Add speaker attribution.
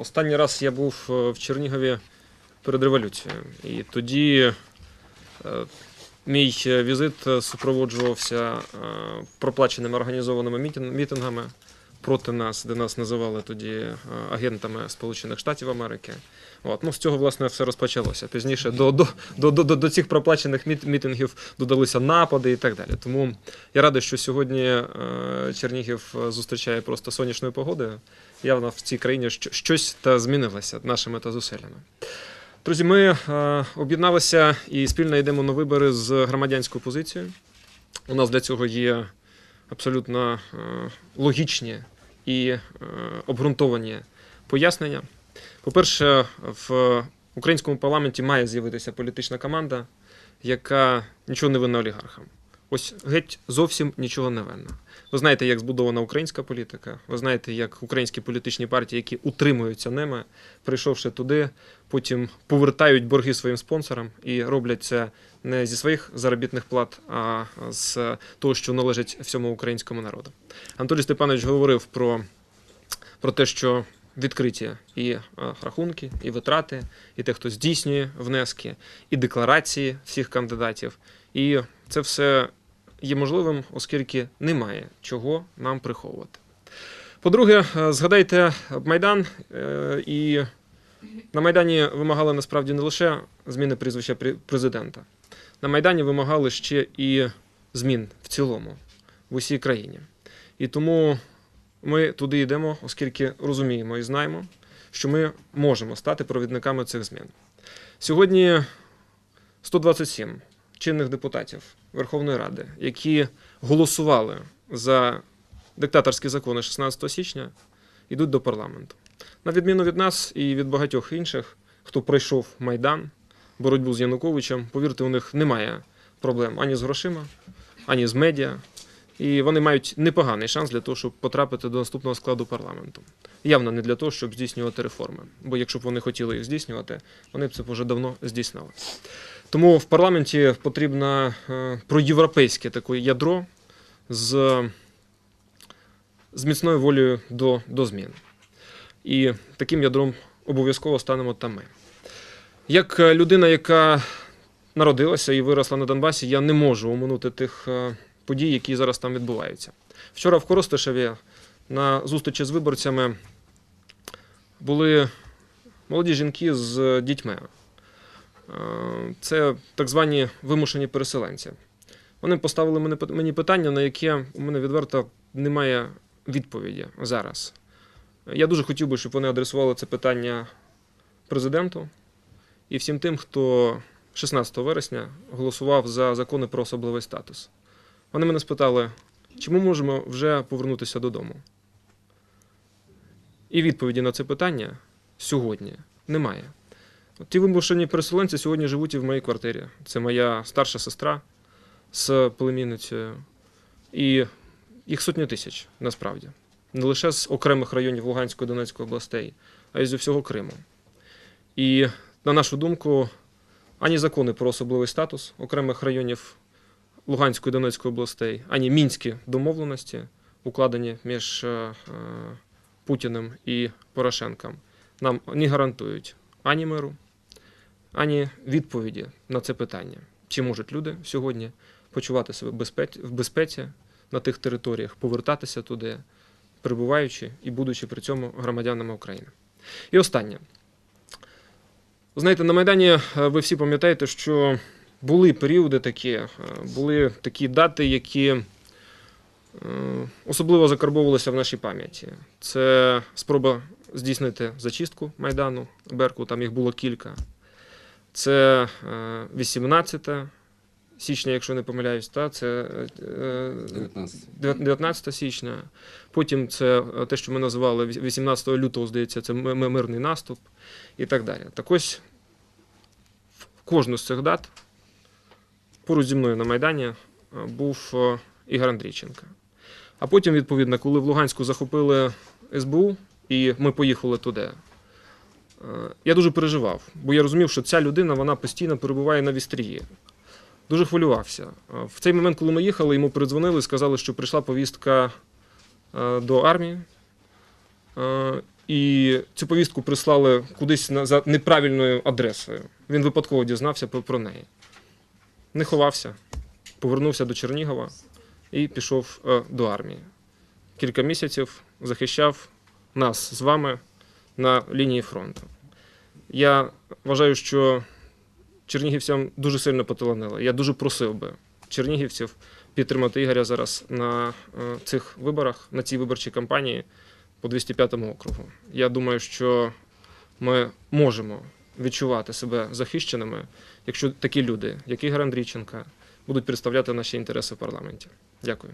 Speaker 1: Останній раз я був е, в Чернігові перед революцією. І тоді е, мій е, візит супроводжувався проплаченими організованими мітингами проти нас, де нас називали тоді агентами Сполучених Штатів Америки. От, ну, з цього, власне, все розпочалося. Пізніше до, до, до, до, до, цих проплачених мітингів додалися напади і так далі. Тому я радий, що сьогодні Чернігів зустрічає просто сонячною погодою. Явно в цій країні щось та змінилося нашими та зусиллями. Друзі, ми е, об'єдналися і спільно йдемо на вибори з громадянською позицією. У нас для цього є абсолютно е, логічні і е, обґрунтовані пояснення. По-перше, в українському парламенті має з'явитися політична команда, яка нічого не винна олігархам. Ось геть зовсім нічого не винна. Ви знаєте, як збудована українська політика. Ви знаєте, як українські політичні партії, які утримуються ними, прийшовши туди, потім повертають борги своїм спонсорам і роблять це не зі своїх заробітних плат, а з того, що належить всьому українському народу. Анатолій Степанович говорив про, про те, що відкриті і е, рахунки, і витрати, і те, хто здійснює внески, і декларації всіх кандидатів. І це все є можливим, оскільки немає чого нам приховувати. По-друге, е, згадайте Майдан, е, і на Майдані вимагали насправді не лише зміни прізвища президента. На Майдані вимагали ще і змін в цілому в усій країні. І тому ми туди йдемо, оскільки розуміємо і знаємо, що ми можемо стати провідниками цих змін. Сьогодні 127 чинних депутатів Верховної Ради, які голосували за диктаторські закони 16 січня, йдуть до парламенту. На відміну від нас і від багатьох інших, хто пройшов Майдан, боротьбу з Януковичем, повірте, у них немає проблем ані з грошима, ані з медіа. І вони мають непоганий шанс для того, щоб потрапити до наступного складу парламенту. Явно не для того, щоб здійснювати реформи. Бо якщо б вони хотіли їх здійснювати, вони б це вже давно здійснили. Тому в парламенті потрібно е, проєвропейське таке ядро з, з міцною волею до, до змін. І таким ядром обов'язково станемо там ми. Як е, людина, яка народилася і виросла на Донбасі, я не можу оминути тих е, подій, які зараз там відбуваються. Вчора в Коростишеві на зустрічі з виборцями були молоді жінки з дітьми. Е, Це так звані вимушені переселенці. Вони поставили мені питання, на яке у мене відверто немає відповіді зараз. Я дуже хотів би, щоб вони адресували це питання президенту і всім тим, хто 16 вересня голосував за закони про особливий статус. Вони мене спитали, чи ми можемо вже повернутися додому. І відповіді на це питання сьогодні немає. Ті вимушені переселенці сьогодні живуть і в моїй квартирі. Це моя старша сестра з племінницею. І їх сотні тисяч насправді. Не лише з окремих районів Луганської Донецької областей, а й з усього Криму. І, на нашу думку, ані закони про особливий статус окремих районів Луганської Донецької областей, ані мінські домовленості, укладені між е, е, Путіним і Порошенком, нам не гарантують ані миру, ані відповіді на це питання. Чи можуть люди сьогодні почувати себе в безпеці на тих територіях, повертатися туди, перебуваючи і будучи при цьому громадянами України? І останнє. Знаєте, на Майдані е, ви всі пам'ятаєте, що були періоди такі, е, були такі дати, які е, особливо закарбовувалися в нашій пам'яті. Це спроба здійснити зачистку Майдану, Берку, там їх було кілька. Це е, 18 січня, якщо не помиляюсь, та, це е,
Speaker 2: 19.
Speaker 1: 19 січня. Потім це е, те, що ми називали 18 лютого, здається, це ми- ми- мирний наступ і так далі. Так ось в кожну з цих дат поруч зі мною на Майдані е, був е, Ігор Андрійченко. А потім, відповідно, коли в Луганську захопили СБУ, і ми поїхали туди. е, Я дуже переживав, бо я розумів, що ця людина вона постійно перебуває на вістрії. Дуже хвилювався. Е, В цей момент, коли ми їхали, йому передзвонили і сказали, що прийшла повістка е, до армії. І цю повістку прислали кудись за неправильною адресою. Він випадково дізнався про, неї. Не ховався, повернувся до Чернігова і пішов до армії. Кілька місяців захищав нас з вами на лінії фронту. Я вважаю, що чернігівцям дуже сильно поталанило. Я дуже просив би чернігівців підтримати Ігоря зараз на е, цих виборах, на цій виборчій кампанії по 205 округу. Я думаю, що ми можемо відчувати себе захищеними, якщо такі люди, як Ігор Андрійченка, будуть представляти наші інтереси в парламенті. Дякую.